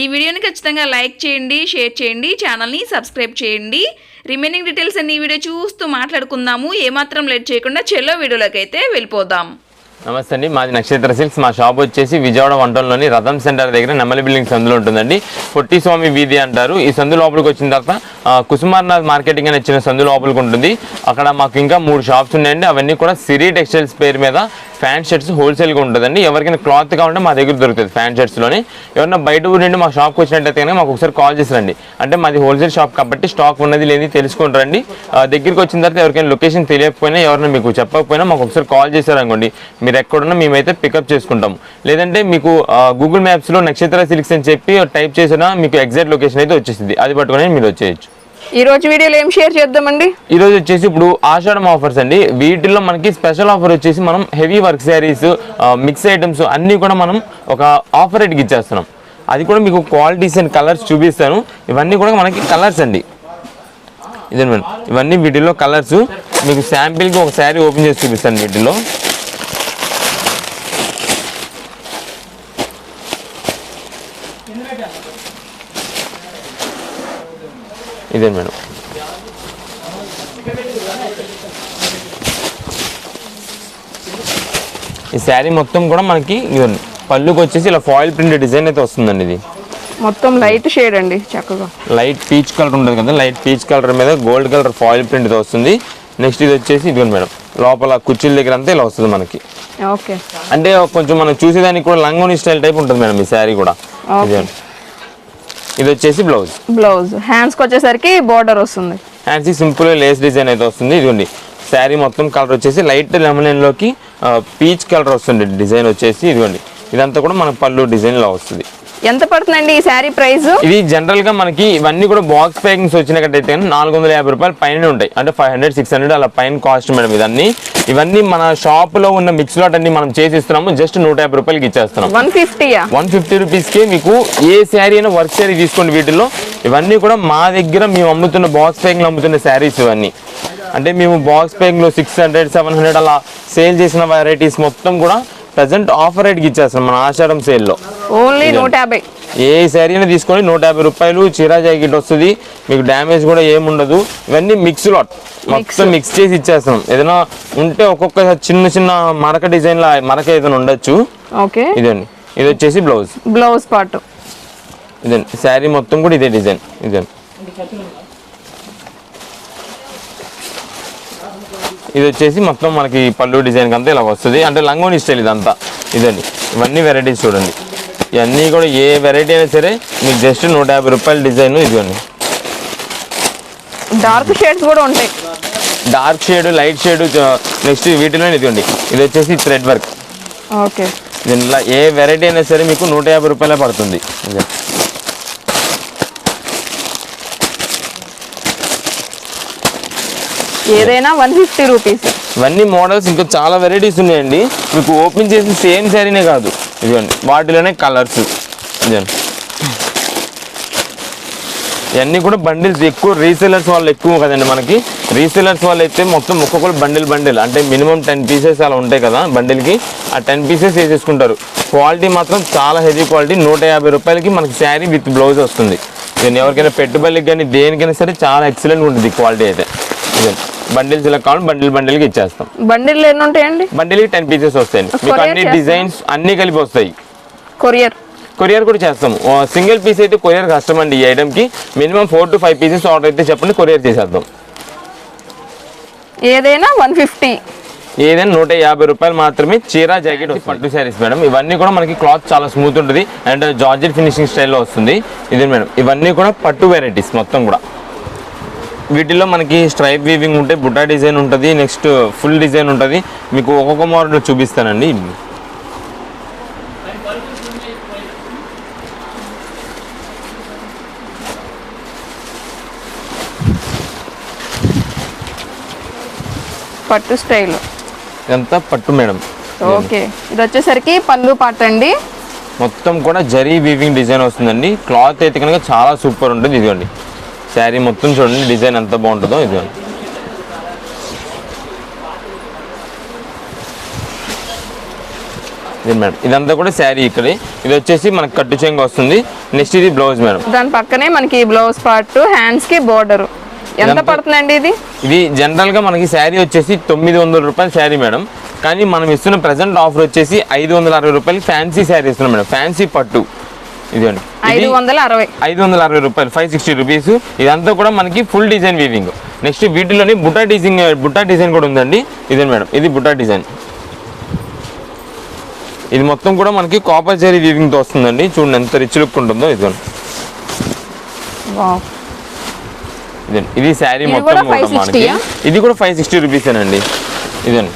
ఈ వీడియోని ఖచ్చితంగా లైక్ చేయండి షేర్ చేయండి ఛానల్ని సబ్స్క్రైబ్ చేయండి. రిమైనింగ్ డీటెయిల్స్ అన్ని ఈ వీడియో చూస్తూ మాట్లాడుకుందాము. ఏమాత్రం లేట్ చేయకుండా చెల్లో వీడియోలోకి అయితే వెళ్ళిపోదాం. నమస్తే అండి. మాది నక్షత్ర సిల్క్స్. మా షాప్ వచ్చేసి విజయవాడ వంటల్లోని రథం సెంటర్ దగ్గర నెమలి బిల్డింగ్ సందులో ఉంటుందండి. పొట్టి స్వామి వీధి అంటారు. ఈ సందు లోపలికి వచ్చిన తర్వాత కుసుమార్నాథ్ మార్కెటింగ్ అని ఇచ్చిన సందు లోపలికి ఉంటుంది. అక్కడ మాకు ఇంకా మూడు షాప్స్ ఉన్నాయండి. అవన్నీ కూడా సిరి టెక్స్టైల్స్ పేరు మీద ఫ్యాన్ షర్ట్స్ హోల్సేల్గా ఉంటుందండి. ఎవరికైనా క్లాత్ కావాలంటే మా దగ్గర దొరుకుతుంది ఫ్యాన్ షర్ట్స్లోని ఎవరైనా బయట ఊరి నుండి మా షాప్కి వచ్చినట్టయితే కనుక మాకు ఒకసారి కాల్ చేసి రండి అంటే మాది హోల్సేల్ షాప్ కాబట్టి స్టాక్ ఉన్నది లేని తెలుసుకొని రండి దగ్గరికి వచ్చిన తర్వాత ఎవరికైనా లొకేషన్ తెలియకపోయినా ఎవరైనా మీకు చెప్పకపోయినా మాకు ఒకసారి కాల్ చేశారనుకోండి మీరు ఎక్కడున్నా మేమైతే పికప్ చేసుకుంటాం. లేదంటే మీకు గూగుల్ మ్యాప్స్లో నక్షత్ర సిల్క్స్ అని చెప్పి టైప్ చేసినా మీకు ఎగ్జాక్ట్ లొకేషన్ అయితే వచ్చేసింది అది పట్టుకొని మీరు వచ్చేయచ్చు. ఈ రోజు వీడియోలో ఏం షేర్ చేద్దామండి? ఈ రోజు వచ్చేసి ఇప్పుడు ఆషాఢం ఆఫర్స్ అండి. వీటిల్లో మనకి స్పెషల్ ఆఫర్ వచ్చేసి మనం heavy work saris mix items అన్నీ కూడా మనం ఒక ఆఫర్ రేట్కి ఇచ్చేస్తున్నాం. అది కూడా మీకు క్వాలిటీస్ అండ్ కలర్స్ చూపిస్తాను. ఇవన్నీ కూడా మనకి కలర్స్ అండి. ఇదే ఇవన్నీ వీటిలో కలర్స్ మీకు శాంపిల్కి ఒక శారీ ఓపెన్ చేసి చూపిస్తాను వీటిలో ఇదే మేడం. ఈ శారీ మొత్తం కూడా మనకి పళ్ళుకి వచ్చేసి ఇలా ఫాయిల్ ప్రింట్ డిజైన్ అయితే వస్తుందండి ఇది. మొత్తం లైట్ షేడ్ అండి చక్కగా. లైట్ పీచ్ కలర్ ఉంటుంది కదా లైట్ పీచ్ కలర్ మీద గోల్డ్ కలర్ ఫాయిల్ ప్రింట్ వస్తుంది. నెక్స్ట్ ఇది వచ్చేసి ఇదిగోండి మేడం లోపల కుర్చీల దగ్గర అంతా ఇలా వస్తుంది మనకి. ఓకే. అంటే కొంచెం మనం చూసేదానికి కూడా లంగోని స్టైల్ టైప్ ఉంటుంది మేడం ఈ శారీ కూడా. Okay. ఇది వచ్చేసి బ్లౌజ్ బ్లౌజ్ హ్యాండ్స్కి వచ్చేసరికి బార్డర్ వస్తుంది. హ్యాండ్స్కి సింపుల్ లేస్ డిజైన్ అయితే వస్తుంది. ఇదిగోండి. శారీ మొత్తం కలర్ వచ్చేసి లైట్ లెమన్లోకి పీచ్ కలర్ వస్తుంది. డిజైన్ వచ్చేసి ఇదిగోండి. ఇదంతా కూడా మన పళ్ళు డిజైన్లో వస్తుంది. ఎంత పడుతుందండి ఈ శారీ ప్రైస్ ఇది జనరల్గా మనకి ఇవన్నీ కూడా బాక్స్ ప్యాకింగ్స్ వచ్చినట్టయితే నాలుగు వందల యాభై రూపాయలు పైన ఉంటాయి. అంటే ఫైవ్ హండ్రెడ్ సిక్స్ హండ్రెడ్ అలా పైన కాస్ట్ మేడం ఇవన్నీ ఇవన్నీ మన షాప్లో ఉన్న మిక్స్ లాట్ అన్ని మనం చేసి ఇస్తున్నాము జస్ట్ నూట యాభై రూపాయలకి ఇచ్చేస్తున్నాం. వన్ ఫిఫ్టీయా? వన్ ఫిఫ్టీ రూపీస్కి మీకు ఏ శారీ అయినా వర్క్ శారీ తీసుకోండి వీటిల్లో. ఇవన్నీ కూడా మా దగ్గర మేము అమ్ముతున్న బాక్స్ ప్యాకింగ్లో అమ్ముతున్న శారీస్ ఇవన్నీ. అంటే మేము బాక్స్ ప్యాకింగ్లో సిక్స్ హండ్రెడ్ సెవెన్ హండ్రెడ్ అలా సేల్ చేసిన వెరైటీస్ మొత్తం కూడా ప్రజెంట్ ఆఫర్ రేట్కి ఇచ్చేస్తాం మన ఆషాఢం సేల్లో. ఓన్లీ నూట యాభై. ఏ శారీ అయినా తీసుకొని నూట యాభై రూపాయలు చీరా జాకెట్ వస్తుంది మీకు డ్యామేజ్ కూడా ఏముండదు. ఇవన్నీ మిక్స్ లాట్ మొత్తం మిక్స్ చేసి ఇచ్చేస్తాం. ఏదైనా ఉంటే ఒక్కొక్క చిన్న చిన్న మరక డిజైన్ లా మరక ఏదైనా ఉండొచ్చు. ఓకే. ఇదండి. ఇది వచ్చేసి బ్లౌజ్ బ్లౌజ్ పార్ట్ ఇదండి. శారీ మొత్తం కూడా ఇదే డిజైన్ ఇదండి. ఇది వచ్చేసి మొత్తం మనకి పళ్ళు డిజైన్ అంతా ఇలా వస్తుంది. అంటే లంగోని స్టైల్ ఇదంతా. ఇదండి. ఇవన్నీ వెరైటీస్ చూడండి. ఇవన్నీ కూడా ఏ వెరైటీ అయినా సరే మీకు జస్ట్ నూట యాభై రూపాయల డిజైన్ ఇదిగోండి. డార్క్ షేడ్స్ కూడా ఉంటాయి. Dark shade light shade next వీటిలో ఇదిగోండి. ఇది వచ్చేసి థ్రెడ్ వర్క్. ఓకే. దీనిలో ఏ వెరైటీ అయినా సరే మీకు నూట యాభై రూపాయలే పడుతుంది. ఏదైనా వన్ ఫిఫ్టీ రూపీస్ ఇవన్నీ మోడల్స్ ఇంకా చాలా వెరైటీస్ ఉన్నాయండి. మీకు ఓపెన్ చేసిన సేమ్ శారీనే కాదు. ఇదిగోండి వాటిలోనే కలర్స్ ఇదిగోండి. ఇవన్నీ కూడా బండిల్స్ ఎక్కువ రీసెలర్స్ వాళ్ళు ఎక్కువ కదండి మనకి. రీసెలర్స్ వాళ్ళు అయితే మొత్తం ఒక్కొక్కరు బండిల్ బండిల్ అంటే మినిమం టెన్ పీసెస్ అలా ఉంటాయి కదా బండిల్కి ఆ టెన్ పీసెస్ వేసేసుకుంటారు. క్వాలిటీ మాత్రం చాలా హెవీ క్వాలిటీ నూట యాభై రూపాయలకి మనకి శారీ విత్ బ్లౌజ్ వస్తుంది. దీన్ని ఎవరికైనా పెట్టుబడికి కానీ దేనికైనా సరే చాలా ఎక్సలెంట్ ఉంటుంది క్వాలిటీ అయితే. బండిల్స్ ఇలా కావాలి బండిల్ బండిల్కి ఇచ్చేస్తాం. బండిల్ ఎన్ని ఉంటాయండి? బండిల్కి టెన్ పీసెస్ వస్తాయండి. మీకు అన్ని? డిజైన్స్ అన్నీ కలిపి వస్తాయి. కొరియర్ కొరియర్ కూడా చేస్తాం. సింగిల్ పీస్ అయితే కొరియర్ కష్టం అండి ఈ ఐటమ్కి minimum four to five pieces order అయితే చెప్పండి కొరియర్ చేసేద్దాం. ఏదైనా వన్ ఫిఫ్టీ ఏదైనా నూట యాభై రూపాయలు మాత్రమే చీర జాకెట్ పట్టు శారీస్ మేడం. ఇవన్నీ కూడా మనకి క్లాత్ చాలా స్మూత్ ఉంటుంది. అండ్ జార్జెట్ ఫినిషింగ్ స్టైల్లో వస్తుంది. ఇది మేడం? ఇవన్నీ కూడా పట్టు వెరైటీస్ మొత్తం కూడా. వీటిల్లో మనకి స్ట్రైప్ వీవింగ్ ఉంటాయి బుట్టా డిజైన్ ఉంటుంది నెక్స్ట్ ఫుల్ డిజైన్ ఉంటుంది. మీకు ఒక్కొక్క మోడల్ చూపిస్తానండి. పట్టు స్టైల్. ఇదంతా పట్టు మేడం. ఓకే. ఇది వచ్చేసరికి పళ్ళు పాట అండి. మొత్తం కూడా జరీ వీవింగ్ డిజైన్ వస్తుందండి. క్లాత్ అయితే కనుక చాలా సూపర్ ఉంటుంది. ఇదిగోండి. శారీ మొత్తం చూడండి డిజైన్ ఎంత బాగుంటుందో ఇది. మేడం ఇదంతా కూడా శారీ ఇక్కడే. ఇది వచ్చేసి మనకు కట్టు చెంగు వస్తుంది. నెక్స్ట్ ఇది బ్లౌజ్ మేడం. దాని పక్కనే మనకి బ్లౌజ్ పార్ట్ హ్యాండ్స్కి బోర్డర్ ఎంత పడుతుందండి ఇది? ఇది జనరల్గా మనకి శారీ వచ్చేసి తొమ్మిది వందల రూపాయల శారీ మేడం. కానీ మనం ఇస్తున్న ప్రజెంట్ ఆఫర్ వచ్చేసి ఐదు వందల అరవై రూపాయలు ఫ్యాన్సీ శారీ ఇస్తున్నాం మేడం. ఫ్యాన్సీ పట్టు. ఇదండి ఐదు ఇది వందల అరవై. ఐదు వందల అరవై రూపాయలు ఫైవ్ సిక్స్టీ రూపీస్ ఇదంతా కూడా మనకి ఫుల్ డిజైన్ వీవింగ్ నెక్స్ట్ వీటిలోని బుట్టా డిజైన్ బుట్టా డిజైన్ కూడా ఉందండి. ఇదే మేడం ఇది బుట్టా డిజైన్ ఇది మొత్తం కూడా మనకి కాపర్ జరీ వీవింగ్తో వస్తుందండి. చూడండి ఎంత రిచ్ లుక్ ఉంటుందో. ఇదండి ఇది శారీ ఇది మొత్తం కూడా కూడా 560 మనకి? ఇది కూడా ఫైవ్ సిక్స్టీ రూపీసేనండి ఇదండి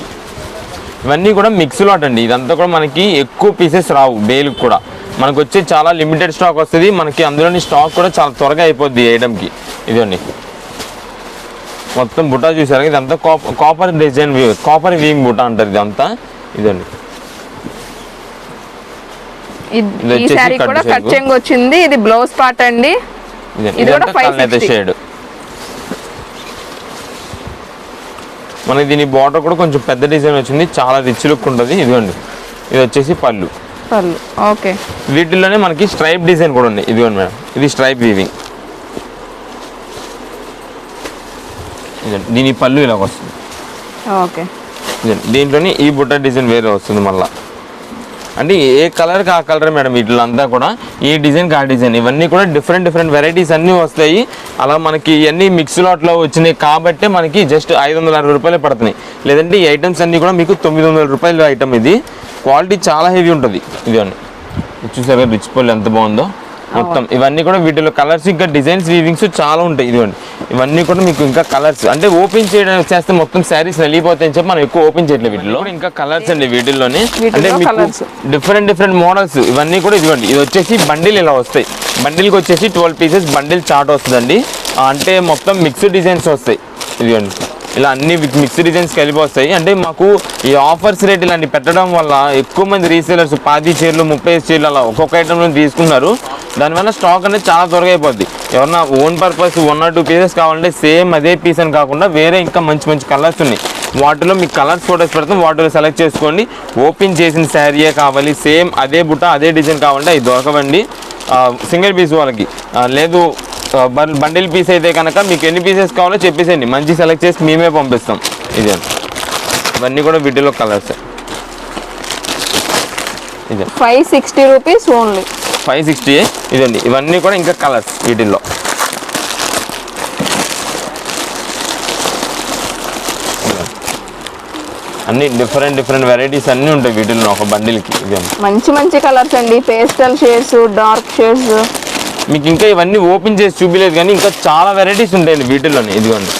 ఇవన్నీ కూడా మిక్స్ లాట్ అండి. ఇదంతా కూడా మనకి ఎక్కువ పీసెస్ రావు బేలుకి కూడా. మనకు వచ్చే చాలా లిమిటెడ్ స్టాక్ వస్తుంది. మనకి అందులోని స్టాక్ కూడా చాలా త్వరగా అయిపోద్ది వేయడంకి. ఇదండి మొత్తం బుట్ట చూసారు ఇదంతా copper copper design copper weaving బుట్ట అంటారు ఇదంతా. ఇదండి ఈ కూడా. కట్ చెంగు వచ్చింది. ఇది బ్లౌజ్ పార్ట్ అండి. ఇది కూడా ఇదంతా కళ్ళనైతే 560. షేడ్ మనకి దీని బార్డర్ కూడా కొంచెం పెద్ద డిజైన్ వచ్చింది. చాలా రిచ్ లుక్ ఉంటుంది. ఇదిగోండి. ఇది వచ్చేసి పళ్ళు. పళ్ళు ఓకే. వీటిల్లోనే మనకి స్ట్రైప్ డిజైన్ కూడా ఉంది. ఇదిగోండి మేడం. ఇది స్ట్రైప్ వీవింగ్ దీని పళ్ళు ఇలా వస్తుంది. ఓకే. దీంట్లోని ఈ బుట్ట డిజైన్ వేరే వస్తుంది మళ్ళా. అంటే ఏ కలర్కి ఆ కలర్ మేడం వీటిలో అంతా కూడా? ఏ డిజైన్కి ఆ డిజైన్? ఇవన్నీ కూడా డిఫరెంట్ డిఫరెంట్ వెరైటీస్ అన్నీ వస్తాయి. అలా మనకి ఇవన్నీ మిక్స్ లాట్లో వచ్చినాయి కాబట్టి మనకి జస్ట్ ఐదు వందల అరవై రూపాయలు పడుతున్నాయి. లేదంటే ఈ ఐటమ్స్ అన్నీ కూడా మీకు తొమ్మిది వందల రూపాయల ఐటమ్ ఇది. క్వాలిటీ చాలా హెవీ ఉంటుంది. ఇదిగోండి. ఇది చూసారు రిచ్ పళ్ళు ఎంత బాగుందో. మొత్తం. ఇవన్నీ కూడా వీటిలో కలర్స్ ఇంకా డిజైన్స్ వీవింగ్స్ చాలా ఉంటాయి. ఇదిగోండి. ఇవన్నీ కూడా మీకు ఇంకా కలర్స్ అంటే ఓపెన్ చేయడం చేస్తే మొత్తం శారీస్ వెళ్ళిపోతాయని చెప్పి మనం ఎక్కువ ఓపెన్ చేయట్లేదు వీటిలో. ఇంకా కలర్స్ అండి వీటిల్లోనే. వీటిలో అంటే మీకు. డిఫరెంట్ డిఫరెంట్ మోడల్స్ ఇవన్నీ కూడా ఇదిగోండి. ఇది వచ్చేసి బండిల్ ఇలా వస్తాయి. బండిల్కి వచ్చేసి ట్వెల్వ్ పీసెస్ బండిల్ చార్ట్ వస్తుందండి. అంటే మొత్తం మిక్స్డ్ డిజైన్స్ వస్తాయి. ఇదిగోండి. ఇలా అన్ని మిక్స్ డిజైన్స్ కలిపి వస్తాయి. అంటే మాకు ఈ ఆఫర్స్ రేట్ ఇలాంటి పెట్టడం వల్ల ఎక్కువ మంది రీసేలర్స్ పది చీరలు ముప్పై చీరలు అలా ఒక్కొక్క ఐటమ్ తీసుకున్నారు దానివల్ల స్టాక్ అనేది చాలా త్వరగా అయిపోద్ది. ఎవరన్నా own purpose one or two pieces కావాలంటే సేమ్ అదే పీస్ అని కాకుండా వేరే ఇంకా మంచి మంచి కలర్స్ ఉన్నాయి. వాటిలో మీకు కలర్స్ ఫోటోస్ పెడతాం. వాటిలో సెలెక్ట్ చేసుకోండి. ఓపెన్ చేసిన శారీయే కావాలి సేమ్ అదే బుట్ట అదే డిజైన్ కావాలంటే అవి దొరకవండి. సింగిల్ పీస్ వాళ్ళకి. లేదు బండిల్ పీస్ అయితే కనుక మీకు ఎన్ని పీసెస్ కావాలో చెప్పేసేయండి. మంచి సెలెక్ట్ చేసి మేమే పంపిస్తాం. ఇదే. ఇవన్నీ కూడా వీటిలో కలర్స్ ఇదే. Five sixty rupees only five sixty ఇదండి. ఇవన్నీ కూడా ఇంకా కలర్స్ వీటిల్లో. అన్ని డిఫరెంట్ డిఫరెంట్ వెరైటీస్ అన్నీ ఉంటాయి వీటిల్లో ఒక బండిల్కి. ఇదండి మంచి మంచి కలర్స్ అండి. పేస్టల్ షేడ్స్ డార్క్ షేడ్స్ మీకు ఇంకా ఇవన్నీ ఓపెన్ చేసి చూపించలేదు కానీ ఇంకా చాలా వెరైటీస్ ఉంటాయండి వీటిల్లోనే. ఇదిగోండి.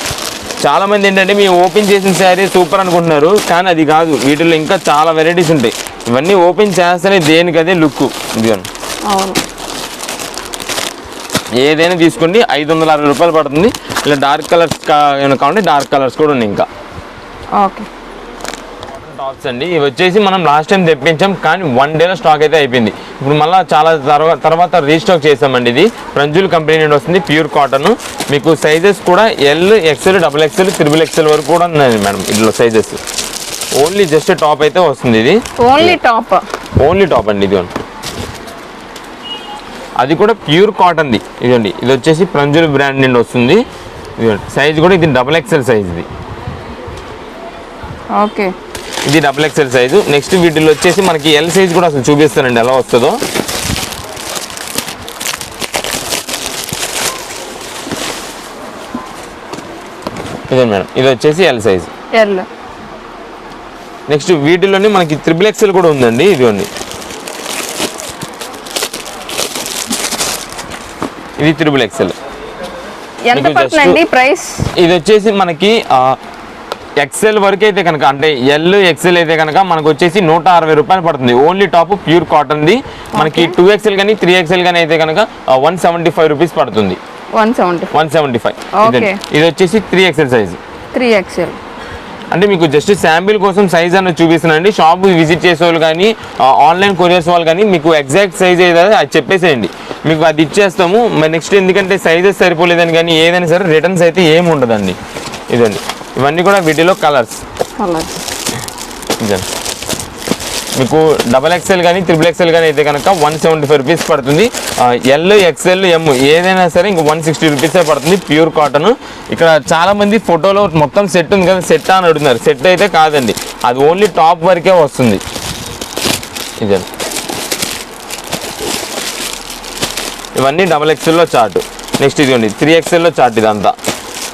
చాలా మంది ఏంటంటే మేము ఓపెన్ చేసిన శారీ సూపర్ అనుకుంటున్నారు కానీ అది కాదు. వీటిల్లో ఇంకా చాలా వెరైటీస్ ఉంటాయి. ఇవన్నీ ఓపెన్ చేస్తేనే దేనికి అదే లుక్. ఇదిగోండి. అవును. ఏదైనా తీసుకోండి ఐదు వందల అరవై రూపాయలు పడుతుంది. ఇలా డార్క్ కలర్స్ కావాలంటే డార్క్ కలర్స్ కూడా ఉన్నాయి ఇంకా. ఓకే. టాప్స్ అండి. ఇవి వచ్చేసి మనం లాస్ట్ టైం తెప్పించాం కానీ వన్ డేలో స్టాక్ అయితే అయిపోయింది. ఇప్పుడు మళ్ళీ చాలా తర్వాత తర్వాత రీస్టాక్ చేసామండి ఇది. ప్రంజుల్ కంపెనీ నుండి వస్తుంది ప్యూర్ కాటన్ మీకు సైజెస్ కూడా L XL double XL triple XL వరకు కూడా ఉన్నాయి మేడం ఇందులో సైజెస్ ఓన్లీ జస్ట్ టాప్ అయితే వస్తుంది ఇది. ఓన్లీ టాప్ ఓన్లీ టాప్ అండి ఇది అది కూడా ప్యూర్ కాటన్ది ఇదండి ఇది వచ్చేసి ప్రంజుల్ బ్రాండ్ నుండి వస్తుంది. సైజ్ కూడా ఇది డబుల్ ఎక్సెల్ సైజ్ ఇది. ఓకే ఇది డబుల్ ఎక్సెల్ సైజు నెక్స్ట్ వీటిలో వచ్చేసి మనకి ఎల్ సైజ్ కూడా అసలు చూపిస్తానండి ఎలా వస్తుందో. ఇదే మేడం ఇది వచ్చేసి ఎల్ సైజ్ ఎల్ నెక్స్ట్ వీటిలోనే మనకి త్రిబుల్ ఎక్సెల్ కూడా ఉందండి ఇదిగోండి. ఇది త్రిబుల్ ఎక్సెల్ ఎంత మీకు just- పడుతుందండి ప్రైస్? ఇది వచ్చేసి మనకి ఎక్సెల్ వరకు అయితే కనుక అంటే ఎల్ ఎక్సెల్ అయితే కనుక మనకు వచ్చేసి నూట అరవై రూపాయలు పడుతుంది. ఓన్లీ టాప్ ప్యూర్ కాటన్ది మనకి టూ ఎక్సెల్ కానీ త్రీ ఎక్సెల్ కానీ అయితే కనుక వన్ సెవెంటీ ఫైవ్ రూపీస్ పడుతుంది. One seventy one seventy five. ఇది వచ్చేసి three XL size three XL అంటే మీకు జస్ట్ శాంపిల్ కోసం సైజ్ అన్నది చూపిస్తున్నానండి షాప్ విజిట్ చేసే వాళ్ళు కానీ ఆన్లైన్ కొరియర్స్ వాళ్ళు కానీ మీకు ఎగ్జాక్ట్ సైజ్ ఏదైనా అది చెప్పేసేయండి. మీకు అది ఇచ్చేస్తాము. మరి నెక్స్ట్ ఎందుకంటే సైజెస్ సరిపోలేదని కానీ ఏదైనా సరే రిటర్న్స్ అయితే ఏమి ఉండదండి. ఇదండి. ఇవన్నీ కూడా వీటిలో కలర్స్. మీకు డబల్ ఎక్స్ఎల్ కానీ త్రిబుల్ ఎక్స్ఎల్ కానీ అయితే కనుక వన్ సెవెంటీ ఫైవ్ రూపీస్ పడుతుంది. ఎల్ ఎక్స్ఎల్ ఎమ్ ఏదైనా సరే ఇంక వన్ సిక్స్టీ రూపీసే పడుతుంది ప్యూర్ కాటన్. ఇక్కడ చాలా మంది ఫోటోలో మొత్తం సెట్ ఉంది కదా సెట్ అని అడుగుతున్నారు. సెట్ అయితే కాదండి. అది ఓన్లీ టాప్ వరకే వస్తుంది. ఇదండి ఇవన్నీ డబల్ ఎక్స్ఎల్లో చార్ట్ నెక్స్ట్ ఇదిగోండి త్రీ ఎక్స్ఎల్లో చార్ట్ ఇదంతా.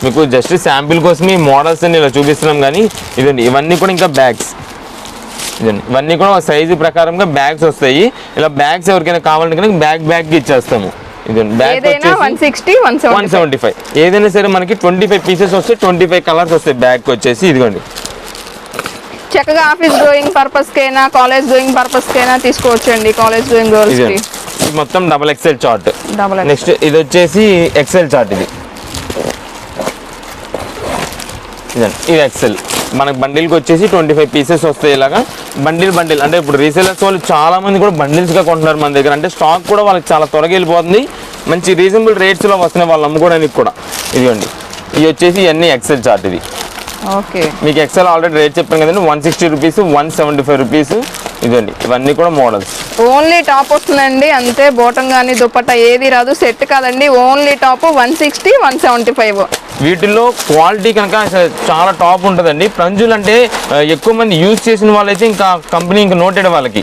మీకు జస్ట్ శాంపిల్ కోసం ఈ మోడల్స్ అన్ని ఇలా చూపిస్తున్నాం కానీ ఇదండి ఇవన్నీ కూడా ఇంకా బ్యాగ్స్ ఇదండి ఇవన్నీ కూడా సైజు ప్రకారంగా బ్యాగ్స్ వస్తాయి. ఇలా బ్యాగ్స్ ఎవరికైనా కావాలంటే కనుక బ్యాగ్ బ్యాగ్ ఇచ్చేస్తాము. ఇదండి బ్యాగ్ ఏదైనా వన్ సెవెంటీ ఫైవ్ ఏదైనా సరే మనకి ట్వంటీ ఫైవ్ పీసెస్ వస్తే ట్వంటీ ఫైవ్ కలర్స్ వస్తాయి బ్యాగ్ వచ్చేసి ఇదిగోండి. చక్కగా ఆఫీస్ గోయింగ్ పర్పస్ కైనా కాలేజ్ గోయింగ్ పర్పస్ కైనా తీసుకోవచ్చండి కాలేజ్ గోయింగ్ గర్ల్స్ మొత్తం double XL chart double next ఇది వచ్చేసి ఎక్సెల్ చార్ట్ ఇది. ఇదండి. ఇది ఎక్సెల్ మనకు బండిల్కి వచ్చేసి ట్వంటీ ఫైవ్ పీసెస్ వస్తాయి ఇలాగా. Bundle bundle. అంటే ఇప్పుడు రీసేలర్స్ వాళ్ళు చాలా మంది కూడా బండిల్స్గా కొంటున్నారు మన దగ్గర. అంటే స్టాక్ కూడా వాళ్ళకి చాలా త్వరగా వెళ్ళిపోతుంది. మంచి రీజనబుల్ రేట్స్లో వస్తున్నాయి వాళ్ళు అమ్ముకోవడానికి కూడా. ఇదిగోండి. ఇది వచ్చేసి ఇవన్నీ ఎక్సెల్ చార్ట్ ఇది. ఓకే. మీకు ఎక్సెల్ ఆల్రెడీ రేట్ చెప్పాను కదండి. One sixty rupees one seventy five rupees ఇదండి. ఇవన్నీ కూడా మోడల్స్. ఓన్లీ టాప్ వస్తుందండి. అంతే బోటం కానీ దుప్పట్ట ఏది రాదు. సెట్ కాదండి. Only top one sixty one seventy five. వీటిల్లో క్వాలిటీ కనుక చాలా టాప్ ఉంటుందండి. ప్రంజులు అంటే ఎక్కువ మంది యూజ్ చేసిన వాళ్ళైతే ఇంకా కంపెనీ ఇంకా నోటెడ్ వాళ్ళకి.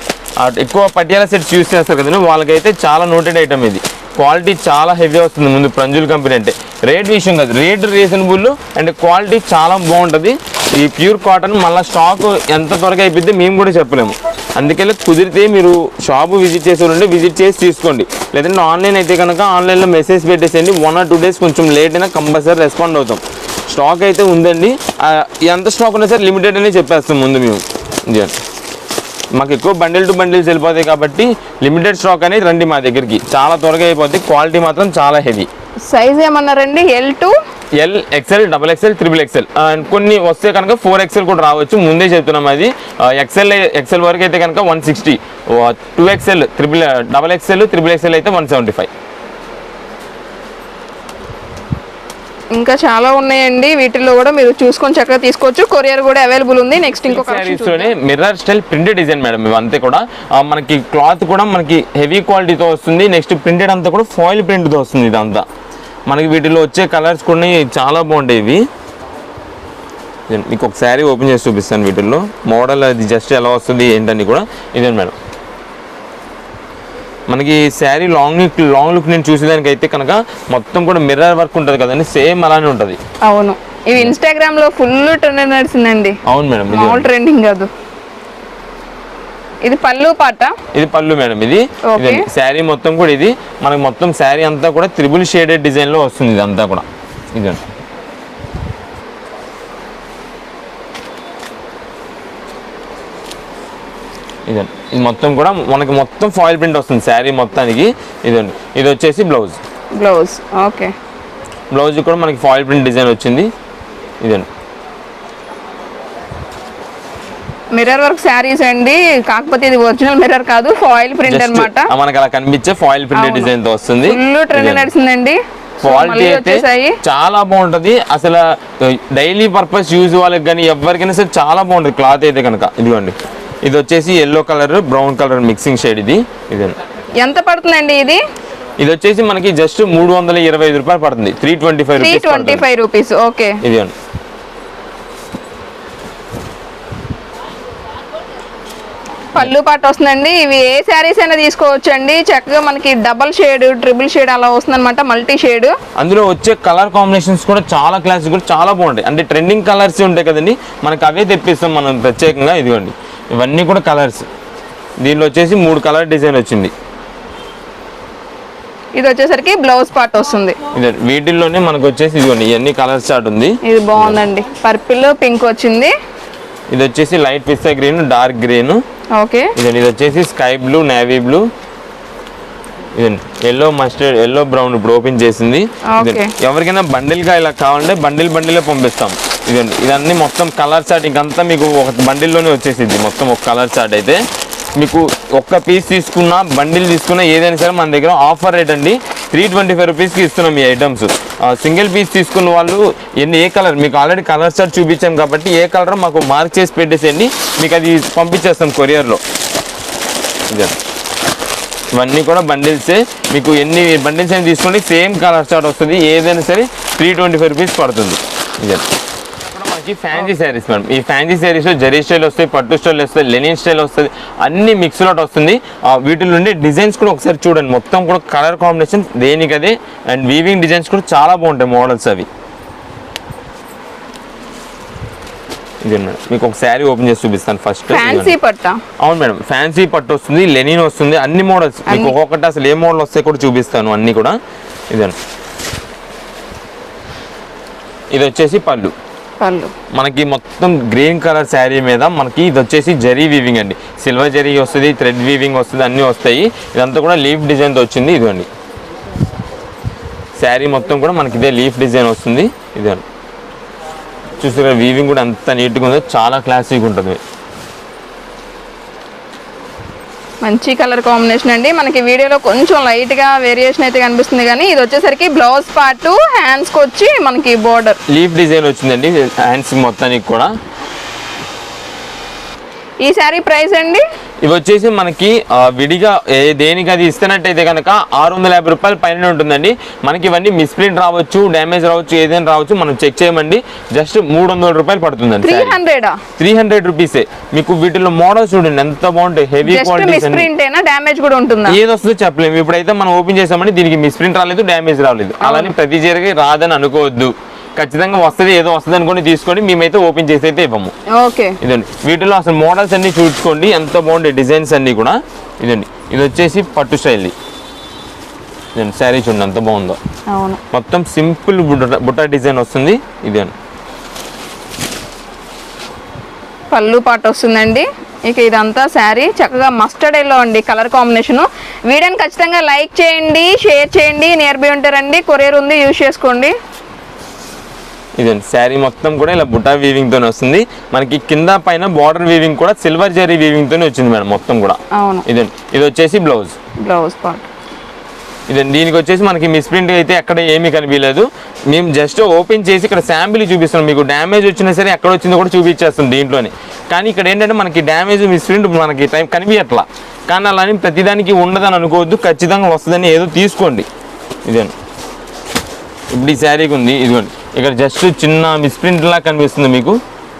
ఎక్కువ పటియాల సెట్స్ యూజ్ చేస్తారు కదండి. వాళ్ళకైతే చాలా నోటెడ్ ఐటమ్ ఇది. క్వాలిటీ చాలా హెవీ వస్తుంది ముందు ప్రంజుల్ కంపెనీ అంటే. రేట్ విషయం కాదు. రేట్ రీజనబుల్ అండ్ క్వాలిటీ చాలా బాగుంటుంది. ఈ ప్యూర్ కాటన్ మళ్ళీ స్టాక్ ఎంత త్వరగా అయిపోద్ది మేము కూడా చెప్పలేము. అందుకని కుదిరితే మీరు షాపు విజిట్ చేసే విజిట్ చేసి తీసుకోండి. లేదంటే ఆన్లైన్ అయితే కనుక ఆన్లైన్లో మెసేజ్ పెట్టేసేయండి. వన్ ఆర్ టూ డేస్ కొంచెం లేట్ అయినా కంపల్సరీ రెస్పాండ్ అవుతాం. స్టాక్ అయితే ఉందండి. ఎంత స్టాక్ ఉన్నా సరే లిమిటెడ్ అనే చెప్పేస్తాం ముందు మేము. మాకు ఎక్కువ బండిల్ టు బండిల్స్ వెళ్ళిపోతాయి కాబట్టి లిమిటెడ్ స్టాక్ అనేది రండి మా దగ్గరికి. చాలా త్వరగా అయిపోద్ది. క్వాలిటీ మాత్రం చాలా హెవీ. సైజ్ ఏమన్నారండి L to L XL double XL triple XL and కొన్ని వస్తే కనుక ఫోర్ ఎక్సెల్ కూడా రావచ్చు. ముందే చెప్తున్నాం అది. ఎక్సెల్ ఎక్సెల్ వరకు అయితే కనుక one sixty two XL triple double XL triple XL అయితే వన్ సెవెంటీ ఫైవ్ ఇంకా చాలా ఉన్నాయండి. వీటిల్లో కూడా మీరు చూసుకొని చక్కగా తీసుకోవచ్చు. కొరియర్ కూడా అవైలబుల్ ఉంది. నెక్స్ట్ ఇంకో శారీస్లోనే mirror style printed design madam ఇవంతా కూడా. మనకి క్లాత్ కూడా మనకి హెవీ క్వాలిటీతో వస్తుంది. నెక్స్ట్ ప్రింటెడ్ అంతా కూడా ఫాయిల్ ప్రింట్తో వస్తుంది ఇదంతా. మనకి వీటిలో వచ్చే కలర్స్ కూడా చాలా బాగుంటాయి ఇవి. మీకు ఒక శారీ ఓపెన్ చేసి చూపిస్తాను వీటిల్లో. మోడల్ అది జస్ట్ ఎలా వస్తుంది ఏంటని కూడా. ఇదండి మేడం మనకి sari long look long look నేను చూసేదానికి అయితే కనుక మొత్తం కూడా మిర్రర్ వర్క్ ఉంటుంది కదండి సేమ్ అలానే ఉంటుంది. అవును. ఇవి ఇన్స్టాగ్రామ్లో ఫుల్ ట్రెండ్ నడిచిందండి అవును మేడం ఇది మామూలు ట్రెండింగ్ కాదు. ఇది పళ్ళు పాట? ఇది పళ్ళు మేడం ఇది. శారీ మొత్తం కూడా ఇది. మనకి మొత్తం శారీ అంతా కూడా త్రిబుల్ షేడెడ్ డిజైన్లో వస్తుంది ఇది అంతా కూడా. ఇదండి. ఇదండి. ఇది మొత్తం కూడా మనకి మొత్తం ఫాయిల్ ప్రింట్ వస్తుంది శారీ మొత్తానికి. ఇదండి ఇది వచ్చేసి బ్లౌజ్ బ్లౌజ్ ఓకే బ్లౌజ్ కూడా మనకి ఫాయిల్ ప్రింట్ డిజైన్ వచ్చింది. ఇదండి మిర్రర్ వర్క్ శారీస్ అండి. కాకపోతే ఇది ఒరిజినల్ మిర్రర్ కాదు ఫాయిల్ ప్రింట్ ఆ మనకి అలా కనిపించే ఫాయిల్ ప్రింట్. డిజైన్తో వస్తుంది. Full trend. నడిచిందండి క్వాలిటీ అయితే చాలా బాగుంటది. అసలు డైలీ పర్పస్ యూజ్ వాళ్ళకి కానీ ఎవరికైనా సరే చాలా బాగుంటుంది. క్లాత్ అయితే కనుక. ఇదిగోండి. ఇది వచ్చేసి yellow colour brown colour mixing shade ఇది. ఇదండి ఎంత పడుతుందండి ఇది? ఇది వచ్చేసి మనకి జస్ట్ మూడు వందల ఇరవై ఐదు రూపాయలు పడుతుంది. Three twenty five twenty five rupees okay ఇదిగోండి పళ్ళు పాట వస్తుందండి. ఇవి ఏ శారీస్ అయినా తీసుకోవచ్చు అండి చక్కగా మనకి డబల్ షేడ్ ట్రిపుల్ షేడ్ అలా వస్తుంది అనమాట మల్టీ షేడ్. అందులో వచ్చే కలర్ కాంబినేషన్స్ కూడా చాలా క్లాస్ కూడా చాలా బాగుంటాయి. అంటే ట్రెండింగ్ కలర్స్ ఉంటాయి కదండి. మనకి అవే తెప్పిస్తాం మనం ప్రత్యేకంగా ఇదిగోండి. ఇవన్నీ కూడా కలర్స్. దీనిలో వచ్చేసి మూడు కలర్ డిజైన్ వచ్చింది. ఇది వచ్చేసరికి బ్లౌజ్ పార్ట్ వస్తుంది. ఇది వీటిల్లోనే మనకు వచ్చేసి ఇదిగోండి ఇవన్నీ కలర్ చార్ట్ ఉంది. ఇది బాగుందండి. పర్పుల్ పింక్ వచ్చింది. ఇది వచ్చేసి light pista green dark green. Okay. ఇదండి ఇది వచ్చేసి స్కై బ్లూ నేవీ బ్లూ. ఇదండి ఎల్లో మస్టర్డ్ ఎల్లో బ్రౌన్ ఇప్పుడు ఓపెన్ చేసింది. ఎవరికైనా బండిల్గా ఇలా కావాలంటే బండిల్ బండిలే పంపిస్తాం. ఇదండి ఇదన్నీ మొత్తం కలర్ చార్ట్ ఇంకంతా మీకు ఒక బండిల్లోనే వచ్చేసింది మొత్తం ఒక కలర్ చార్ట్ అయితే. మీకు ఒక్క పీస్ తీసుకున్నా బండిల్ తీసుకున్నా ఏదైనా సరే మన దగ్గర ఆఫర్ రేట్ అండి. త్రీ ట్వంటీ ఫైవ్ రూపీస్కి ఇస్తున్నాం ఈ ఐటమ్స్ సింగిల్ పీస్ తీసుకున్న వాళ్ళు ఎన్ని ఏ కలర్ మీకు ఆల్రెడీ కలర్ చార్ట్ చూపించాం కాబట్టి ఏ కలర్ మాకు మార్క్ చేసి పెట్టేసేయండి. మీకు అది పంపించేస్తాం కొరియర్లో ఇదే ఇవన్నీ కూడా బండిల్సే మీకు ఎన్ని బండిల్స్ అయినా తీసుకోండి. సేమ్ కలర్ చార్ట్ వస్తుంది. ఏదైనా సరే త్రీ ట్వంటీ ఫైవ్ రూపీస్ పడుతుంది. ఇదే మనకి ఫ్యాన్సీ శారీస్ మేడం. ఈ ఫ్యాన్సీ శారీస్లో జరీ స్టైల్ వస్తాయి పట్టు స్టైల్ వస్తాయి లెనిన్ స్టైల్ వస్తుంది అన్ని మిక్స్ అవుట్ వస్తుంది. ఆ, వీటిలో ఉండే డిజైన్స్ కూడా ఒకసారి చూడండి. మొత్తం కూడా కలర్ కాంబినేషన్ దేనికదే అండ్ వీవింగ్ డిజైన్స్ కూడా చాలా బాగుంటాయి మోడల్స్ అవి. ఇది మేడం మీకు ఒక శారీ ఓపెన్ చేసి చూపిస్తాను ఫస్ట్ ఫ్యాన్సీ పట్ట? అవును మేడం ఫ్యాన్సీ పట్టు వస్తుంది లెనిన్ వస్తుంది అన్ని మోడల్స్ మీకు. ఒక్కొక్కటి అసలు ఏ మోడల్ వస్తాయి కూడా చూపిస్తాను అన్ని కూడా. ఇదండి ఇది వచ్చేసి పళ్ళు. పళ్ళు. మనకి మొత్తం గ్రీన్ కలర్ శారీ మీద మనకి ఇది వచ్చేసి జరీ వీవింగ్ అండి. సిల్వర్ జరీ వస్తుంది థ్రెడ్ వీవింగ్ వస్తుంది అన్నీ వస్తాయి. ఇదంతా కూడా లీఫ్ డిజైన్తో వచ్చింది ఇదండి శారీ మొత్తం కూడా మనకి ఇదే లీఫ్ డిజైన్ వస్తుంది ఇదండి చూసారా వీవింగ్ కూడా ఎంత నీట్గా ఉందో చాలా క్లాసిక్ ఉంటుంది. మంచి కలర్ కాంబినేషన్ అండి. మనకి వీడియోలో కొంచెం లైట్గా వేరియేషన్ అయితే కనిపిస్తుంది కానీ ఇది వచ్చేసరికి బ్లౌజ్ పార్ట్ హ్యాండ్స్కి వచ్చి మనకి బోర్డర్ లీఫ్ డిజైన్ వచ్చిందండి హ్యాండ్స్ మొత్తానికి కూడా. ఈ శారీ ప్రైస్ అండి? ఇవి వచ్చేసి మనకి విడిగా ఏ దేనికి అది ఇస్తున్నట్టయితే కనుక ఆరు వందల యాభై రూపాయల పైన ఉంటుందండి. మనకి ఇవన్నీ మిస్ప్రింట్ రావచ్చు డ్యామేజ్ రావచ్చు ఏదైనా రావచ్చు మనం చెక్ చేయమండి. జస్ట్ మూడు వందల రూపాయలు పడుతుందండి త్రీ హండ్రెడా? త్రీ హండ్రెడ్ రూపీసే. మీకు వీటిలో మోడల్స్ చూడండి ఎంత బాగుంటాయి హెవీ అయినా డ్యామేజ్ కూడా ఉంటుందా? ఏది వస్తుందో చెప్పలేము. ఇప్పుడైతే మనం ఓపెన్ చేసామంటే దీనికి మిస్ప్రింట్ రాలేదు డ్యామేజ్ రాలేదు. అలానే ప్రతి చీరకి రాదని అనుకోవద్దు. ఖచ్చితంగా వస్తుంది ఏదో వస్తుంది అనుకోని తీసుకొని మేమైతే ఓపెన్ చేసి అయితే ఇవ్వము. ఓకే. ఇదండి. వీటిలో అసలు మోడల్స్ అన్ని చూసుకోండి ఎంత బాగుంటాయి డిజైన్స్ అన్ని కూడా. ఇదండి. ఇది వచ్చేసి పట్టు స్టైల్ ఇదండి శారీ చూడండి ఎంత బాగుందో. అవును. మొత్తం సింపుల్ బుట్ట బుట్ట డిజైన్ వస్తుంది ఇదండి. పళ్ళు పాట వస్తుందండి. ఇక ఇదంతా శారీ చక్కగా మస్టర్డ్ ఎల్లో అండి కలర్ కాంబినేషన్ వీడియోని ఖచ్చితంగా లైక్ చేయండి షేర్ చేయండి నియర్ బై ఉంటారండి కొరియర్ ఉంది యూజ్ చేసుకోండి. ఇదండి శారీ మొత్తం కూడా ఇలా బుటా వీవింగ్ తోనే వస్తుంది. మనకి కింద పైన బార్డర్ వీవింగ్ కూడా సిల్వర్ జరీ వీవింగ్ తోనే వచ్చింది మేడం మొత్తం కూడా. ఇదండి ఇది వచ్చేసి బ్లౌజ్ బ్లౌజ్ పార్ట్ ఇదండి దీనికి వచ్చేసి మనకి మిస్ప్రింట్ అయితే ఎక్కడ ఏమీ కనిపించలేదు. మేము జస్ట్ ఓపెన్ చేసి ఇక్కడ శాంపిల్ చూపిస్తున్నాం. మీకు డ్యామేజ్ వచ్చినా సరే ఎక్కడ వచ్చిందో కూడా చూపించేస్తాం దీంట్లోనే. కానీ ఇక్కడ ఏంటంటే మనకి డ్యామేజ్ మిస్ప్రింట్ మనకి టైం కనిపించట్లా. కానీ అలా అని ప్రతిదానికి ఉండదని అనుకోవద్దు. ఖచ్చితంగా వస్తుందని ఏదో తీసుకోండి. ఇదండి ఇప్పుడు ఈ శారీకి ఉంది. ఇదిగోండి. ఇక్కడ జస్ట్ చిన్న మిస్ప్రింట్ లాగా కనిపిస్తుంది మీకు.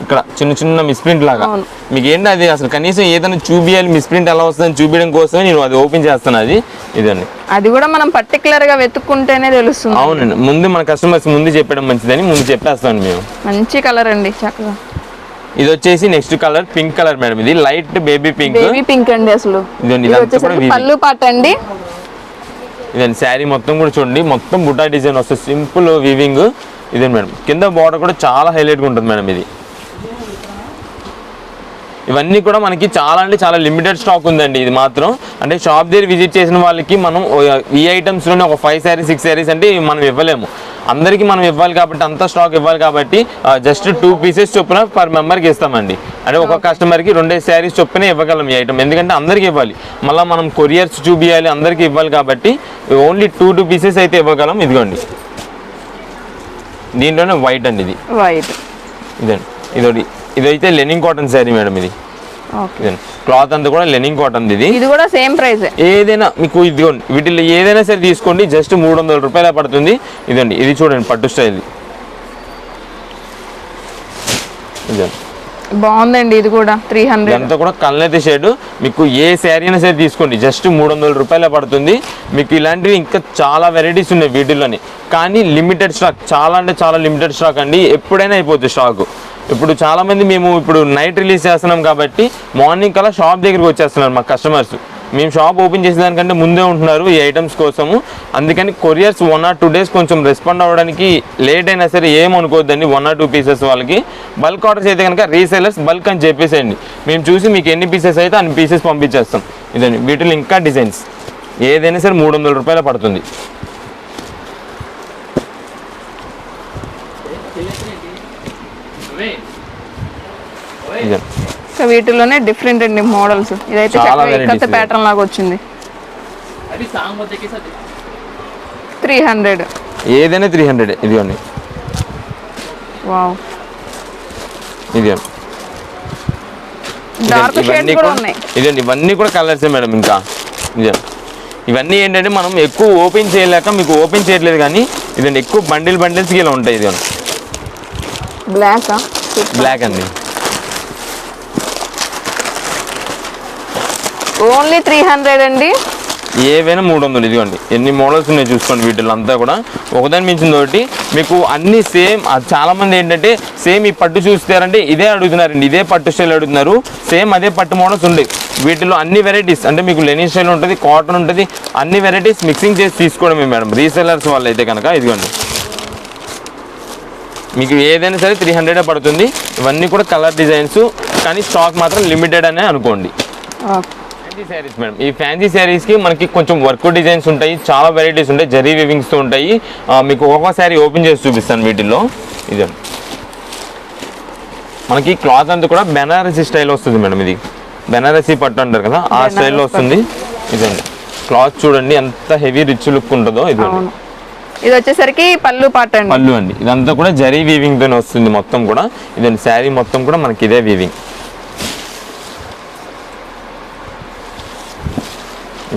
ఇక్కడ చిన్న చిన్న మిస్ప్రింట్ లాగా. మీకు ఏంటి అది అసలు కనీసం ఏదైనా చూపియాలి మిస్ప్రింట్ ఎలా వస్తుందని చూపించడం కోసమే నేను అది ఓపెన్ చేస్తాను అది. ఇదండి. అది కూడా మనం పర్టికులర్గా వెతుక్కుంటేనే తెలుస్తుంది. అవునండి. ముందు మన కస్టమర్స్ ముందు చెప్పడం మంచిదని ముందు చెప్పేస్తాను మేము. మంచి కలర్ అండి చక్కగా. ఇది వచ్చేసి next colour pink colour madam ఇది light baby pink baby pink అండి అసలు. పళ్ళు పాట అండి. ఇదండి శారీ మొత్తం కూడా చూడండి. మొత్తం బుట్టా డిజైన్ వస్తుంది. సింపుల్ వీవింగ్ ఇదే మేడం. కింద బార్డర్ కూడా చాలా హైలైట్గా ఉంటుంది మేడం ఇది. ఇవన్నీ కూడా మనకి చాలా అంటే చాలా లిమిటెడ్ స్టాక్ ఉందండి ఇది మాత్రం. అంటే షాప్ దగ్గర విజిట్ చేసిన వాళ్ళకి మనం ఈ ఐటమ్స్లోనే ఒక ఫైవ్ శారీస్ సిక్స్ శారీస్ అంటే మనం ఇవ్వలేము. అందరికీ మనం ఇవ్వాలి కాబట్టి అంత స్టాక్ ఇవ్వాలి కాబట్టి జస్ట్ టూ పీసెస్ చొప్పున పర్ మెంబర్కి ఇస్తామండి. అంటే ఒక కస్టమర్కి రెండే శారీస్ చొప్పున ఇవ్వగలం ఈ ఐటమ్ ఎందుకంటే అందరికీ ఇవ్వాలి. మళ్ళీ మనం కొరియర్స్ చూపించాలి అందరికీ ఇవ్వాలి కాబట్టి ఓన్లీ టూ టూ పీసెస్ అయితే ఇవ్వగలం. ఇదిగోండి. దీంట్లోనే వైట్ అండి ఇది. వైట్ ఇదండి ఇదొకటి. ఇదైతే లెనింగ్ కాటన్ శారీ మేడం ఇది. క్లాత్ అంతా కూడా లెనింగ్ కాటన్ ఇది. ఇది కూడా సేమ్ ప్రైస్ ఏదైనా మీకు ఇదిగోండి వీటిలో ఏదైనా సరే తీసుకోండి జస్ట్ మూడు వందల రూపాయల పడుతుంది. ఇదండి ఇది చూడండి పట్టు స్టైల్ ఇదండి బాగుందండి ఇది కూడా త్రీ హండ్రెడ్. అంతా కూడా కళ్ళైతే షేడ్. మీకు ఏ శారీ అయినా సరే తీసుకోండి. జస్ట్ మూడు వందల రూపాయలే పడుతుంది. మీకు ఇలాంటివి ఇంకా చాలా వెరైటీస్ ఉన్నాయి వీటిల్లోని. కానీ లిమిటెడ్ స్టాక్ చాలా అంటే చాలా లిమిటెడ్ స్టాక్ అండి. ఎప్పుడైనా అయిపోతుంది స్టాక్. ఇప్పుడు చాలామంది మేము ఇప్పుడు నైట్ రిలీజ్ చేస్తున్నాం కాబట్టి మార్నింగ్ కల్లా షాప్ దగ్గరికి వచ్చేస్తున్నారు మా కస్టమర్స్. మేము షాప్ ఓపెన్ చేసేదానికంటే ముందే ఉంటున్నారు ఈ ఐటమ్స్ కోసము అందుకని couriers one or two days కొంచెం రెస్పాండ్ అవ్వడానికి లేట్ అయినా సరే ఏమనుకోవద్దండి వన్ ఆర్ టూ పీసెస్ వాళ్ళకి బల్క్ ఆర్డర్స్ అయితే కనుక రీసేలర్స్ బల్క్ అని చెప్పేసేయండి మేము చూసి మీకు ఎన్ని పీసెస్ అయితే అన్ని పీసెస్ పంపించేస్తాం ఇదండి వీటిలో ఇంకా డిజైన్స్ ఏదైనా సరే మూడు వందల రూపాయలు పడుతుంది ఇదండి ఇంకా వీటిలోనే డిఫరెంట్ అండి మోడల్స్ ఇదైతే చాలా చక్కగా. ప్యాటర్న్ లాగా వచ్చింది. త్రీ హండ్రెడ్ ఏదైనా త్రీ హండ్రెడ్ ఇదిగోండి వావ్ ఇదిగోండి డార్క్ ఇవన్నీ షేడ్స్ కూడా ఉన్నాయి. ఇదండి ఇవన్నీ కూడా కలర్సే మేడం ఇంకా. ఇదే ఇవన్నీ ఏంటంటే మనం ఎక్కువ ఓపెన్ చేయలేక మీకు ఓపెన్ చేయట్లేదు కానీ ఇదండి ఎక్కువ బండిల్ బండిల్స్కి ఇలా ఉంటాయి ఇదిగోండి బ్లాక్ బ్లాక్ అండి. ఓన్లీ త్రీ హండ్రెడ్ అండి? ఏవైనా మూడు వందలు ఇదిగోండి. ఎన్ని మోడల్స్ ఉన్నాయి చూసుకోండి వీటిలో అంతా కూడా. ఒకదాని మించింది ఒకటి. మీకు అన్ని సేమ్ చాలా మంది ఏంటంటే సేమ్ ఈ పట్టు చూస్తారంటే ఇదే అడుగుతున్నారండి. ఇదే పట్టు స్టైల్ అడుగుతున్నారు. సేమ్ అదే పట్టు మోడల్స్ ఉన్నాయి వీటిలో అన్ని వెరైటీస్ అంటే మీకు లెనిన్ స్టైల్ ఉంటుంది కాటన్ ఉంటుంది అన్ని వెరైటీస్ మిక్సింగ్ చేసి తీసుకోవడమే మేడం. రీసెలర్స్ వాళ్ళు అయితే కనుక ఇదిగోండి. మీకు ఏదైనా సరే త్రీ హండ్రెడే పడుతుంది. ఇవన్నీ కూడా కలర్ డిజైన్స్ కానీ స్టాక్ మాత్రం లిమిటెడ్ అనే అనుకోండి. Fancy saris madam. ఈ ఫ్యాన్సీ శారీస్కి మనకి కొంచెం వర్క్ డిజైన్స్ ఉంటాయి చాలా వెరైటీస్ ఉంటాయి జరీ వివింగ్స్తో ఉంటాయి. మీకు ఒక్కొక్క శారీ ఓపెన్ చేసి చూపిస్తాను వీటిల్లో. ఇదే. మనకి క్లాత్ అంతా కూడా బెనారసీ స్టైల్ వస్తుంది మేడం ఇది. బెనారసీ పట్టు అంటారు కదా ఆ స్టైల్లో వస్తుంది. ఇదండి క్లాత్ చూడండి ఎంత హెవీ రిచ్ లుక్ ఉంటుందో అవును. ఇది వచ్చేసరికి పళ్ళు పాట అండి. పళ్ళు అండి. ఇదంతా కూడా జరీ వీవింగ్ తోనే వస్తుంది మొత్తం కూడా. ఇదండి శారీ మొత్తం కూడా మనకి ఇదే వీవింగ్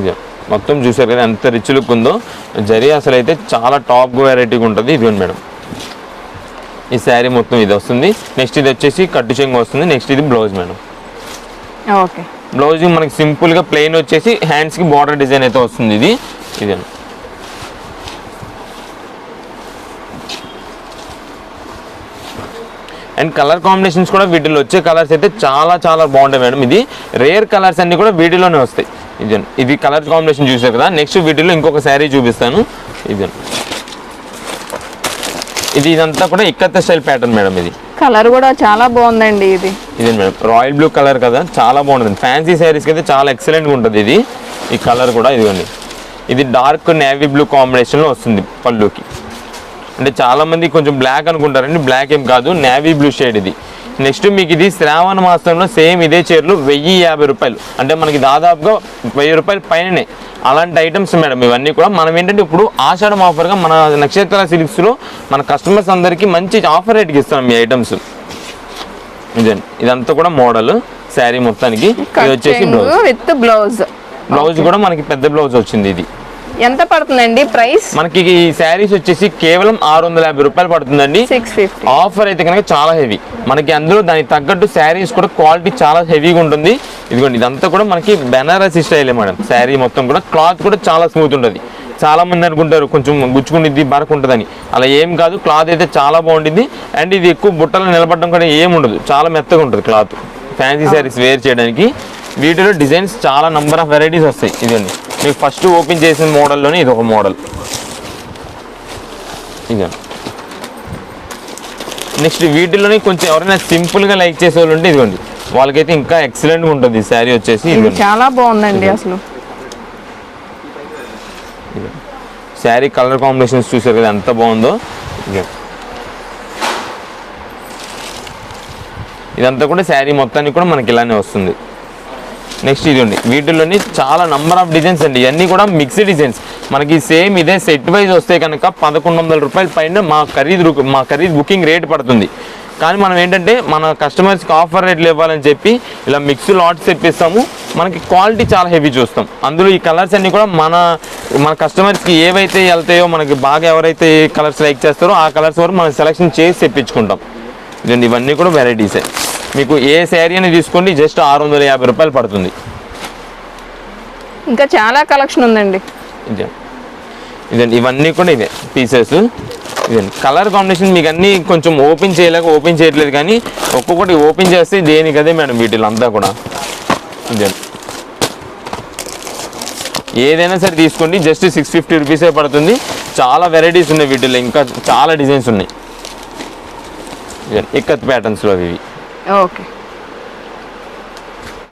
ఇదే. మొత్తం చూసారు కదా ఎంత రిచ్ లుక్ ఉందో. జరీ అసలు అయితే చాలా టాప్ వెరైటీగా ఉంటుంది. ఇదిగోండి మేడం. ఈ శారీ మొత్తం ఇది వస్తుంది. నెక్స్ట్ ఇది వచ్చేసి కట్టు చెంగు వస్తుంది. నెక్స్ట్ ఇది బ్లౌజ్ మేడం. ఓకే. బ్లౌజ్ మనకి సింపుల్గా ప్లెయిన్ వచ్చేసి హ్యాండ్స్కి బార్డర్ డిజైన్ అయితే వస్తుంది ఇది. ఇదే. అండ్ కలర్ కాంబినేషన్స్ కూడా వీటిలో వచ్చే కలర్స్ అయితే చాలా చాలా బాగుంటాయి మేడం. ఇది రేర్ కలర్స్ అన్ని కూడా వీటిలోనే వస్తాయి. ఇది ఇది కలర్ కాంబినేషన్ చూసారు కదా? నెక్స్ట్ వీటిలో ఇంకొక శారీ చూపిస్తాను. ఇది ఇది ఇదంతా కూడా ఇక్కత్త స్టైల్ ప్యాటర్న్ మేడం ఇది. కలర్ కూడా చాలా బాగుందండి ఇది. ఇదే మేడం? రాయల్ బ్లూ కలర్ కదా? చాలా బాగుంటుంది. ఫ్యాన్సీ శారీస్కి అయితే చాలా ఎక్సలెంట్గా ఉంటుంది ఇది. ఈ కలర్ కూడా ఇదిగోండి. ఇది డార్క్ నేవీ బ్లూ కాంబినేషన్లో వస్తుంది పళ్ళుకి. అంటే చాలా మంది కొంచెం బ్లాక్ అనుకుంటారండి. బ్లాక్ ఏం కాదు. నేవీ బ్లూ షేడ్ ఇది. నెక్స్ట్ మీకు ఇది శ్రావణ మాసంలో సేమ్ ఇదే చీరలు వెయ్యి యాభై రూపాయలు. అంటే మనకి దాదాపుగా వెయ్యి రూపాయల పైననే. అలాంటి ఐటమ్స్ మేడం ఇవన్నీ కూడా మనం ఏంటంటే ఇప్పుడు ఆషాఢం ఆఫర్గా మన నక్షత్ర సిల్క్స్లో మన కస్టమర్స్ అందరికీ మంచి ఆఫర్ రేట్కి ఇస్తాం ఈ ఐటమ్స్ ఇదండి ఇదంతా కూడా మోడల్ శారీ మొత్తానికి. ఇది వచ్చేసి బ్లౌజ్ విత్ బ్లౌజ్ బ్లౌజ్ కూడా మనకి పెద్ద బ్లౌజ్ వచ్చింది ఇది. ఎంత పడుతుందండి ప్రైస్? మనకి ఈ శారీస్ వచ్చేసి కేవలం ఆరు వందల యాభై రూపాయలు పడుతుందండి. సిక్స్ ఫిఫ్టీ ఆఫర్ అయితే కనుక చాలా హెవీ మనకి అందులో దానికి తగ్గట్టు శారీస్ కూడా క్వాలిటీ చాలా హెవీగా ఉంటుంది. ఇదిగోండి ఇదంతా కూడా మనకి బెనారసీ స్టైలే మేడం. శారీ మొత్తం కూడా క్లాత్ కూడా చాలా స్మూత్ ఉంటుంది. చాలా మంది అనుకుంటారు కొంచెం గుచ్చుకుంటుంది బరకు ఉంటుందని. అలా ఏం కాదు క్లాత్ అయితే చాలా బాగుంటుంది. అండ్ ఇది ఎక్కువ బుట్టలు నిలబడడం కూడా ఏం ఉండదు. చాలా మెత్తగా ఉంటుంది క్లాత్. ఫ్యాన్సీ శారీస్ వేర్ చేయడానికి. వీటిలో డిజైన్స్ చాలా నంబర్ ఆఫ్ వెరైటీస్ వస్తాయి. ఇదండి మీకు ఫస్ట్ ఓపెన్ చేసిన మోడల్లోనే ఇది ఒక మోడల్. ఇదండి నెక్స్ట్ వీటిలోనే కొంచెం ఎవరైనా సింపుల్గా లైక్ చేసే వాళ్ళు ఉంటే ఇదిగోండి. వాళ్ళకైతే ఇంకా ఎక్సలెంట్గా ఉంటుంది. శారీ వచ్చేసి ఇది చాలా బాగుందండి అసలు. శారీ కలర్ కాంబినేషన్స్ చూసారు కదా ఎంత బాగుందో. ఇదంతా కూడా శారీ మొత్తానికి కూడా మనకి ఇలానే వస్తుంది. నెక్స్ట్ ఇదండి వీటిలోని చాలా నంబర్ ఆఫ్ డిజైన్స్ అండి. ఇవన్నీ కూడా మిక్స్డ్ డిజైన్స్ మనకి సేమ్ ఇదే సెట్ వైజ్ వస్తే కనుక పదకొండు వందల రూపాయల పైన మా ఖరీదు మా ఖరీదు బుకింగ్ రేట్ పడుతుంది. కానీ మనం ఏంటంటే మన కస్టమర్స్కి ఆఫర్ రేట్లు ఇవ్వాలని చెప్పి ఇలా మిక్స్ లాట్స్ తెప్పిస్తాము. మనకి క్వాలిటీ చాలా హెవీ చూస్తాం. అందులో ఈ కలర్స్ అన్నీ కూడా మన మన కస్టమర్స్కి ఏవైతే వెళ్తాయో మనకి బాగా ఎవరైతే కలర్స్ లైక్ చేస్తారో ఆ కలర్స్ వరకు మనం సెలెక్షన్ చేసి తెప్పించుకుంటాం. ఇవన్నీ కూడా వెరైటీసే మీకు ఏ శారీ అని తీసుకోండి జస్ట్ ఆరు వందల యాభై రూపాయలు పడుతుంది. ఇంకా చాలా కలెక్షన్ ఉందండి. ఇదే. ఇదండి ఇవన్నీ కూడా ఇవే పీసెస్. ఇదండి కలర్ కాంబినేషన్ మీకు అన్నీ కొంచెం ఓపెన్ చేయలేక ఓపెన్ చేయట్లేదు కానీ ఒక్కొక్కటి ఓపెన్ చేస్తే దేనికి అదే మేడం వీటిలో అంతా కూడా. ఇదే ఏదైనా సరే తీసుకోండి జస్ట్ సిక్స్ ఫిఫ్టీ రూపీసే పడుతుంది. చాలా వెరైటీస్ ఉన్నాయి వీటిలో ఇంకా చాలా డిజైన్స్ ఉన్నాయి. ఇక్కత్ ప్యాటర్న్స్లో ఇవి. ఓకే